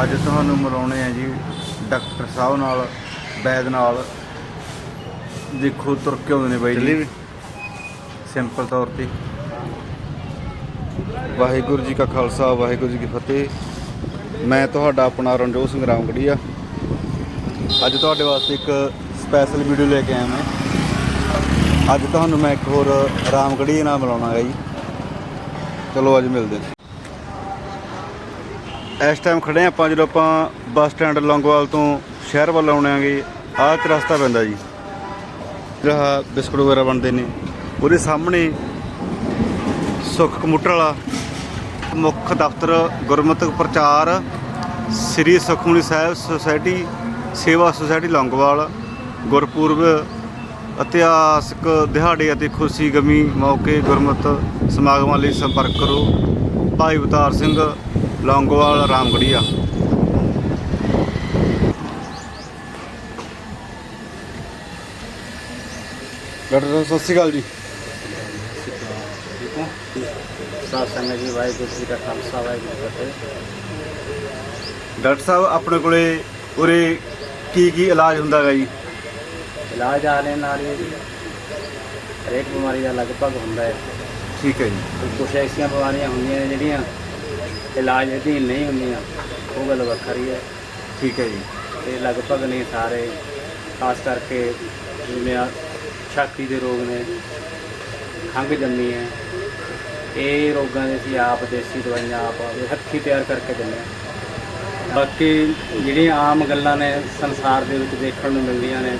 ਅੱਜ ਤੁਹਾਨੂੰ ਮਿਲਾਉਣੇ ਆ ਜੀ ਡਾਕਟਰ ਸਾਹਿਬ ਨਾਲ ਵੈਦ ਨਾਲ। ਦੇਖੋ ਤੁਰ ਕੇ ਆਉਂਦੇ ਨੇ ਬਾਈ ਜੀ। ਸਿੰਪਲ ਤੌਰ ਤੇ। ਵਾਹਿਗੁਰੂ ਜੀ ਕਾ ਖਾਲਸਾ ਵਾਹਿਗੁਰੂ ਜੀ ਕੀ ਫਤਿਹ। ਮੈਂ ਤੁਹਾਡਾ ਆਪਣਾ ਰਣਜੋਤ ਸਿੰਘ ਰਾਮਗੜੀਆ। ਅੱਜ ਤੁਹਾਡੇ ਵਾਸਤੇ ਇੱਕ ਸਪੈਸ਼ਲ ਵੀਡੀਓ ਲੈ ਕੇ ਆਇਆ ਮੈਂ। ਅੱਜ ਤੁਹਾਨੂੰ ਮੈਂ ਇੱਕ ਹੋਰ ਰਾਮਗੜੀਏ ਨਾਲ ਮਿਲਾਉਣਾ ਹੈ ਜੀ। ਚਲੋ ਅੱਜ ਮਿਲਦੇ ਹਾਂ। ਇਸ ਟਾਈਮ ਖੜੇ ਹਾਂ ਆਪਾਂ ਜਦੋਂ ਆਪਾਂ ਬੱਸ ਸਟੈਂਡ ਲੌਂਗੋਵਾਲ ਤੋਂ ਸ਼ਹਿਰ ਵੱਲ ਆਉਣੇ ਆਂਗੇ, ਆਹ ਤੇ ਰਸਤਾ ਪੈਂਦਾ ਜੀ। ਜਿਹੜਾ ਬਿਸਕੁਟ ਵਗੈਰਾ ਬਣਦੇ ਨੇ, ਉਹਦੇ ਸਾਹਮਣੇ ਸੁੱਖ ਕੰਪਿਊਟਰ ਵਾਲਾ ਮੁੱਖ ਦਫ਼ਤਰ ਗੁਰਮਤਿ ਪ੍ਰਚਾਰ ਸ੍ਰੀ ਸੁਖਮਨੀ ਸਾਹਿਬ ਸੁਸਾਇਟੀ ਸੇਵਾ ਸੁਸਾਇਟੀ ਲੌਂਗਵਾਲ, ਗੁਰਪੁਰਬ, ਇਤਿਹਾਸਕ ਦਿਹਾੜੇ ਅਤੇ ਖੁਸ਼ੀ ਗਮੀ ਮੌਕੇ ਗੁਰਮਤਿ ਸਮਾਗਮਾਂ ਲਈ ਸੰਪਰਕ ਕਰੋ। ਭਾਈ ਅਵਤਾਰ ਸਿੰਘ ਲੌਂਗੋਵਾਲ ਰਾਮਗੜੀਆ। ਡਾਕਟਰ ਸਾਹਿਬ ਸਤਿ ਸ਼੍ਰੀ ਅਕਾਲ ਜੀ। ਠੀਕ ਹੋ? ਸਾਧ ਸੰਗਤ ਜੀ ਵਾਹਿਗੁਰੂ ਜੀ ਦਾ ਖਾਲਸਾ ਵਾਹਿਗੁਰੂ ਜੀ ਕੀ ਫਤਿਹ। ਡਾਕਟਰ ਸਾਹਿਬ ਆਪਣੇ ਕੋਲੇ ਉਰੇ ਕੀ ਕੀ ਇਲਾਜ ਹੁੰਦਾ ਹੈਗਾ ਜੀ? ਇਲਾਜ ਆਲੇ ਨਾਲ ਹੀ ਹਰੇਕ ਬਿਮਾਰੀ ਦਾ ਲਗਭਗ ਹੁੰਦਾ ਹੈ। ਠੀਕ ਹੈ ਜੀ। ਕੁਛ ਐਸੀਆਂ ਬਿਮਾਰੀਆਂ ਹੁੰਦੀਆਂ ਨੇ ਜਿਹੜੀਆਂ ਇਲਾਜ ਅਧੀਨ ਨਹੀਂ ਹੁੰਦੀਆਂ ਉਹ ਗੱਲ ਵੱਖਰੀ ਹੈ ਠੀਕ ਹੈ ਜੀ। ਤੇ ਲਗਭਗ ਨਹੀਂ ਸਾਰੇ ਖਾਸ ਕਰਕੇ ਜਿਵੇਂ ਆਹ ਛਾਤੀ ਦੇ ਰੋਗ ਨੇ ਖੰਘ ਜੰਮੀ ਹੈ। ਇਹ ਰੋਗਾਂ ਦੇ ਅਸੀਂ ਆਪ ਦੇਸੀ ਦਵਾਈਆਂ ਆਪ ਆਪਦੇ ਹੱਥੀਂ ਤਿਆਰ ਕਰਕੇ ਦਿੰਦੇ ਹਾਂ। ਬਾਕੀ ਜਿਹੜੀਆਂ ਆਮ ਗੱਲਾਂ ਨੇ ਸੰਸਾਰ ਦੇ ਵਿੱਚ ਦੇਖਣ ਨੂੰ ਮਿਲਦੀਆਂ ਨੇ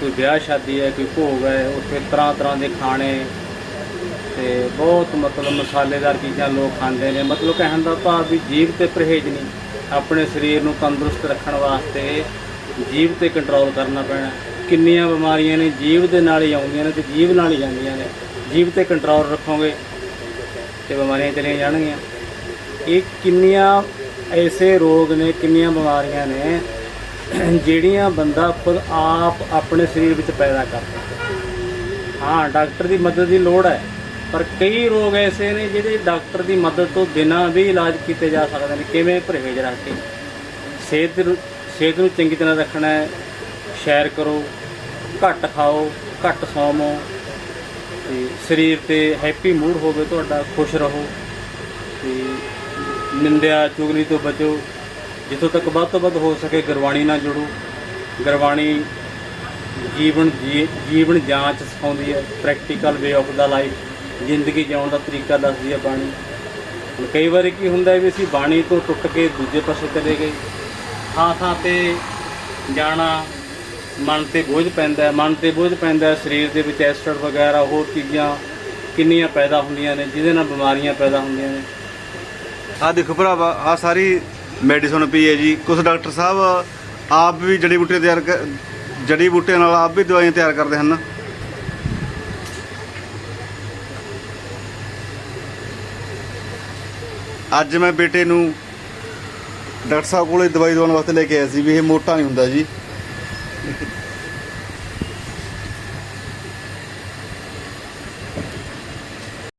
ਕੋਈ ਵਿਆਹ ਸ਼ਾਦੀ ਹੈ ਕੋਈ ਭੋਗ ਹੈ ਉੱਥੇ ਤਰ੍ਹਾਂ ਤਰ੍ਹਾਂ ਦੇ ਖਾਣੇ ਤੇ ਬਹੁਤ ਮਤਲਬ ਮਸਾਲੇਦਾਰ ਚੀਜ਼ਾਂ ਲੋਕ ਖਾਂਦੇ ਨੇ। ਮਤਲਬ ਕਹਿਣ ਦਾ ਭਾਵ ਵੀ ਜੀਭ ਤੇ ਪਰਹੇਜ਼ ਨਹੀਂ, ਆਪਣੇ ਸਰੀਰ ਨੂੰ ਤੰਦਰੁਸਤ ਰੱਖਣ ਵਾਸਤੇ ਜੀਭ ਤੇ ਕੰਟਰੋਲ ਕਰਨਾ ਪੈਣਾ। ਕਿੰਨੀਆਂ ਬਿਮਾਰੀਆਂ ਨੇ ਜੀਵ ਦੇ ਨਾਲ ਹੀ ਆਉਂਦੀਆਂ ਨੇ ਤੇ ਜੀਭ ਨਾਲ ਹੀ ਜਾਂਦੀਆਂ ਨੇ। ਜੀਭ ਤੇ ਕੰਟਰੋਲ ਰੱਖੋਗੇ ਤੇ ਬਿਮਾਰੀਆਂ ਚਲੀਆਂ ਜਾਣਗੀਆਂ। ਇਹ ਕਿੰਨੀਆਂ ਐਸੇ ਰੋਗ ਨੇ, ਕਿੰਨੀਆਂ ਬਿਮਾਰੀਆਂ ਨੇ, ਜਿਹੜੀਆਂ ਬੰਦਾ ਖੁਦ ਆਪ ਆਪਣੇ ਸਰੀਰ ਵਿੱਚ ਪੈਦਾ ਕਰਦਾ ਹਾਂ, ਡਾਕਟਰ ਦੀ ਮਦਦ ਦੀ ਲੋੜ ਹੈ। ਪਰ ਕਈ ਰੋਗ ਐਸੇ ਨੇ ਜਿਹੜੇ ਡਾਕਟਰ ਦੀ ਮਦਦ ਤੋਂ ਬਿਨਾਂ ਵੀ ਇਲਾਜ ਕੀਤੇ ਜਾ ਸਕਦੇ ਨੇ। ਕਿਵੇਂ ਪਰਹੇਜ਼ ਰੱਖ ਕੇ? ਸਿਹਤ ਨੂੰ ਸਿਹਤ ਨੂੰ ਚੰਗੀ ਤਰ੍ਹਾਂ ਰੱਖਣਾ ਹੈ। ਸੈਰ ਕਰੋ, ਘੱਟ ਖਾਓ, ਘੱਟ ਸੌਵੋ ਤੇ ਸਰੀਰ ਤੇ ਹੈਪੀ ਮੂਡ ਹੋਵੇ ਤੁਹਾਡਾ, ਖੁਸ਼ ਰਹੋ ਤੇ ਨਿੰਦਿਆ, ਚੁਗਲੀ ਤੋਂ ਬਚੋ। ਜਿੱਥੋਂ ਤੱਕ ਵੱਧ ਤੋਂ ਵੱਧ ਹੋ ਸਕੇ ਗੁਰਬਾਣੀ ਨਾਲ ਜੁੜੋ। ਗੁਰਬਾਣੀ ਜੀਵਨ ਜੀ- ਜੀਵਨ ਜਾਂਚ ਸਿਖਾਉਂਦੀ ਹੈ। Practical way of the life ਜ਼ਿੰਦਗੀ ਜਿਉਣ ਦਾ ਤਰੀਕਾ ਦੱਸਦੀ ਹੈ ਬਾਣੀ। ਹੁਣ ਕਈ ਵਾਰੀ ਕੀ ਹੁੰਦਾ ਵੀ ਅਸੀਂ ਬਾਣੀ ਤੋਂ ਟੁੱਟ ਕੇ ਦੂਜੇ ਪਾਸੇ ਚਲੇ ਗਏ। ਥਾਂ ਥਾਂ ਤੇ ਜਾਣਾ ਮਨ ਤੇ ਬੋਝ ਪੈਂਦਾ ਮਨ ਤੇ ਬੋਝ ਪੈਂਦਾ ਸਰੀਰ ਦੇ ਵਿੱਚ ਐਸਿਡ ਵਗੈਰਾ ਹੋਰ ਚੀਜ਼ਾਂ ਕਿੰਨੀਆਂ ਪੈਦਾ ਹੁੰਦੀਆਂ ਨੇ, ਜਿਹਦੇ ਨਾਲ ਬਿਮਾਰੀਆਂ ਪੈਦਾ ਹੁੰਦੀਆਂ ਨੇ। ਆਹ ਦੇਖੋ ਭਰਾਵਾ, ਆਹ ਸਾਰੀ ਮੈਡੀਸਨ ਪਈ ਹੈ ਜੀ। ਕੁਝ ਡਾਕਟਰ ਸਾਹਿਬ ਆਪ ਵੀ ਜੜੀ ਬੂਟੇ ਤਿਆਰ ਕਰ ਜੜੀ ਬੂਟਿਆਂ ਨਾਲ ਆਪ ਵੀ ਦਵਾਈਆਂ ਤਿਆਰ ਕਰਦੇ ਹਨ। ਅੱਜ ਮੈਂ ਬੇਟੇ ਨੂੰ ਡਾਕਟਰ ਸਾਹਿਬ ਕੋਲੇ ਦਵਾਈ ਦਵਾਉਣ ਵਾਸਤੇ ਲੈ ਕੇ ਆਇਆ ਸੀ ਵੀ ਇਹ ਮੋਟਾ ਨਹੀਂ ਹੁੰਦਾ ਜੀ।